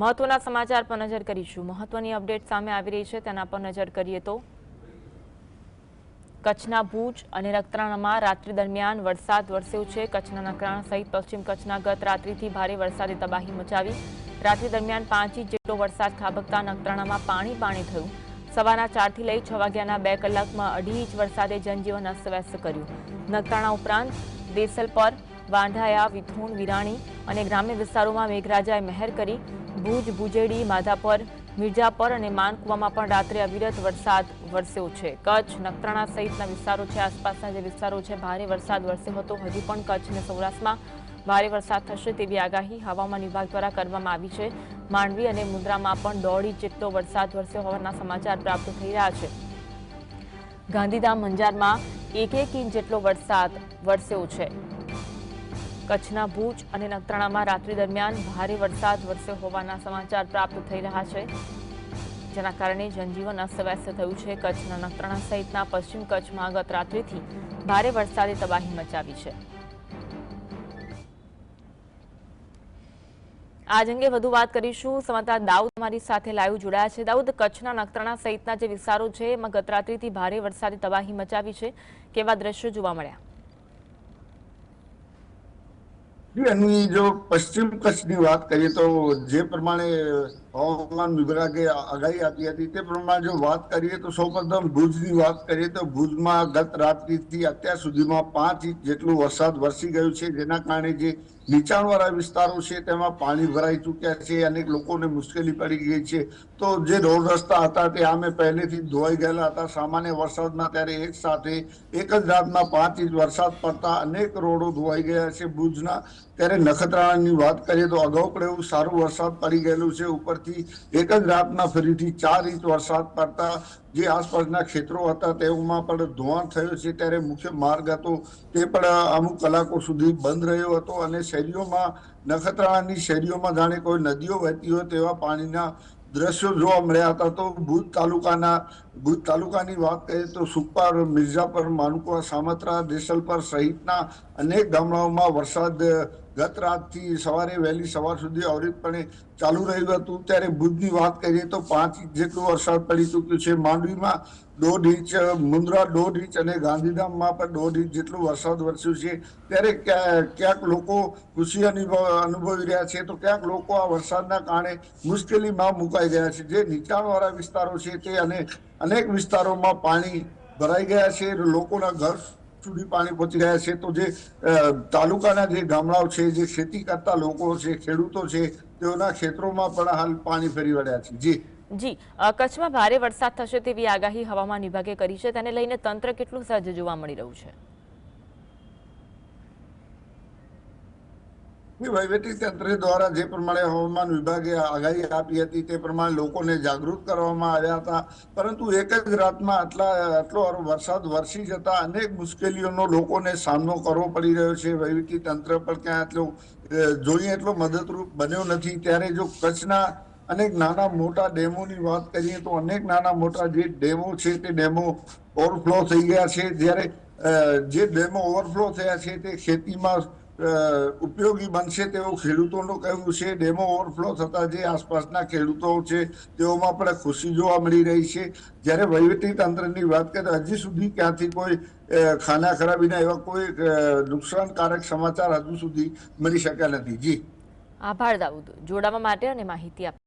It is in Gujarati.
મહત્વના સમાચાર પર નજર કરીશું. મહત્વની અપડેટ સામે આવી રહી છે, તેના પર નજર કરીએ તો કચ્છના ભુજ અને નખત્રાણામાં રાત્રિ દરમિયાન વરસાદ વરસ્યો છે. કચ્છના નખત્રાણા સહિત પશ્ચિમ કચ્છના ગત રાત્રિથી ભારે વરસાદે તબાહી મચાવી. રાત્રિ દરમિયાન પાંચ ઇંચ જેટલો વરસાદ ખાબકતા નખત્રાણામાં પાણી પાણી થયું. સવારના ચારથી લઈ છ વાગ્યાના બે કલાકમાં અઢી ઇંચ વરસાદે જનજીવન અસ્તવ્યસ્ત કર્યું. નખત્રાણા ઉપરાંત દેસલપર વાંઢાયા, વિથુણ, વિરાણી અને ગ્રામ્ય વિસ્તારોમાં મેઘરાજાએ મહેર કરી ભુજ, ભુજેડી, માધાપર મિર્જાપર અને માનકુવામાં પણ રાત્રે અવિરત વરસાદ વરસ્યો છે. કચ્છ, નખત્રાણા સહિતના વિસ્તારો છે, આસપાસના જે વિસ્તારો છે, ભારે વરસાદ વરસ્યો હતો. હજુ પણ કચ્છ અને સૌરાષ્ટ્રમાં ભારે વરસાદ થશે તેવી આગાહી હવામાન વિભાગ દ્વારા કરવામાં આવી છે. માંડવી અને મુન્દ્રામાં પણ દોઢ જેટલો વરસાદ વરસ્યો હોવાના સમાચાર પ્રાપ્ત થઈ રહ્યા છે. ગાંધીધામ અંજારમાં એક એક ઇંચ જેટલો વરસાદ વરસ્યો છે. કચ્છના ભુજ અને નખત્રાણામાં રાત્રિ દરમિયાન ભારે વરસાદ વરસ્યો હોવાના સમાચાર પ્રાપ્ત થઈ રહ્યા છે. જેના કારણે જનજીવન અસ્તવ્યસ્ત થયું છે. કચ્છના નખત્રાણા સહિતના પશ્ચિમ કચ્છમાં ગત રાત્રિથી ભારે વરસાદે તબાહી મચાવી છે. આજ અંગે વધુ વાત કરીશું. સમાચાર દાઉદ અમારી સાથે લાઈવ જોડાયા છે. દાઉદ, કચ્છના નખત્રાણા સહિતના જે વિસ્તારો છે, એમાં ગતરાત્રિથી ભારે વરસાદે તબાહી મચાવી છે. કેવા દ્રશ્યો જોવા મળ્યા જી, એની જો પશ્ચિમ કચ્છની વાત કરીએ તો જે પ્રમાણે હવામાન વિભાગે આગાહી આપી હતી તે પ્રમાણે જો વાત કરીએ તો સૌપ્રથમ ભુજની વાત કરીએ તો ભુજમાં ગત રાત્રિથી અત્યાર સુધીમાં પાંચ ઇંચ જેટલું વરસાદ વરસી ગયો છે. જેના કારણે જે નીચાણવાળા વિસ્તારો છે તેમાં પાણી ભરાઈ ચૂક્યા છે. અનેક લોકોને મુશ્કેલી પડી ગઈ છે. તો જે રોડ રસ્તા હતા તે આમે પહેલેથી ધોવાઈ ગયેલા હતા. સામાન્ય વરસાદમાં ત્યારે એક સાથે એક જ રાતમાં પાંચ ઇંચ વરસાદ પડતા અનેક રોડો ધોવાઈ ગયા છે ભુજના. ત્યારે નખત્રાણાની વાત કરીએ તો અગાઉ પણ એવું સારું વરસાદ પડી ગયેલું છે. ઉપરથી એક જ રાતમાં ફરીથી ચાર ઇંચ વરસાદ પડતા જે આસપાસના ખેતરો હતા તેઓમાં પણ ધોવાણ થયો છે. ત્યારે મુખ્ય માર્ગ હતો તે પણ અમુક કલાકો સુધી બંધ રહ્યો હતો અને શેરીઓમાં, નખત્રાણાની શેરીઓમાં જાણે કોઈ નદીઓ વહેતી હોય તેવા પાણીના દ્રશ્યો જોવા મળ્યા હતા. તો ભુજ તાલુકાના, ભુજ તાલુકાની વાત કરીએ તો સુપાર મિર્ઝાપર માનુકવા સામત્રા, દેસલપર સહિતના અનેક ગામડાઓમાં વરસાદ ગત રાતથી સવારે વહેલી સવાર સુધી અવિરતપણે ચાલુ રહ્યું હતું. ત્યારે ભુજની વાત કરીએ તો પાંચ ઇંચ જેટલો વરસાદ પડી ચૂક્યો છે. માંડવીમાં દોઢ ઇંચ, મુન્દ્રા દોઢ ઇંચ અને ગાંધીધામમાં પણ દોઢ ઇંચ જેટલો વરસાદ વરસ્યો છે. ત્યારે ક્યાંક લોકો ખુશી અનુભવ, અનુભવી રહ્યા છે તો ક્યાંક લોકો આ વરસાદના કારણે મુશ્કેલીમાં મુકાઈ ગયા છે. જે નીચાણવાળા વિસ્તારો છે તે અને અનેક વિસ્તારોમાં પાણી ભરાઈ ગયા છે. લોકોના ઘર સુધી પાણી પહોંચી રહ્યા છે. તો જે તાલુકાના જે ગામડાઓ છે, જે ખેતી કરતા લોકો છે, ખેડૂતો છે, તેઓના ખેતરોમાં પણ હાલ પાણી ફરી વળ્યા છે. જી. જી કચ્છમાં ભારે વરસાદ થશે તેવી આગાહી હવામાન વિભાગે કરી છે. તેને લઈને તંત્ર કેટલું સજ્જ જોવા મળી રહ્યું છે? વહીવટી તંત્ર દ્વારા જે પ્રમાણે હવામાન વિભાગે આગાહી આપી હતી તે પ્રમાણે લોકોને જાગૃત કરવામાં આવ્યા હતા. પરંતુ એક જ રાતમાં આટલા, આટલો વરસાદ વરસી જતા અનેક મુશ્કેલીઓનો લોકોને સામનો કરવો પડી રહ્યો છે. વહીવટી તંત્ર પણ ક્યાં એટલો જોઈએ એટલો મદદરૂપ બન્યો નથી. ત્યારે જો કચ્છના અનેક નાના મોટા ડેમોની વાત કરીએ તો અનેક નાના મોટા જે ડેમો છે તે ડેમો ઓવરફ્લો થઈ ગયા છે. જ્યારે જે ડેમો ઓવરફ્લો થયા છે તે ખેતીમાં ઉપયોગી બનશે તેવું ખેડૂતોનું કહેવું છે. ડેમો ઓવરફ્લો થતા જે આસપાસના ખેડૂતો છે, તેઓમાં પણ ખુશી જોવા મળી રહી છે. જ્યારે વહીવટીતંત્રની વાત કરીએ તો હજી સુધી ક્યાંથી કોઈ ખાના ખરાબીના એવા કોઈ નુકસાનકારક સમાચાર હજુ સુધી મળી શક્યા નથી. જી. આભાર દાઉદ. જોડાવા માટે અને માહિતી આપ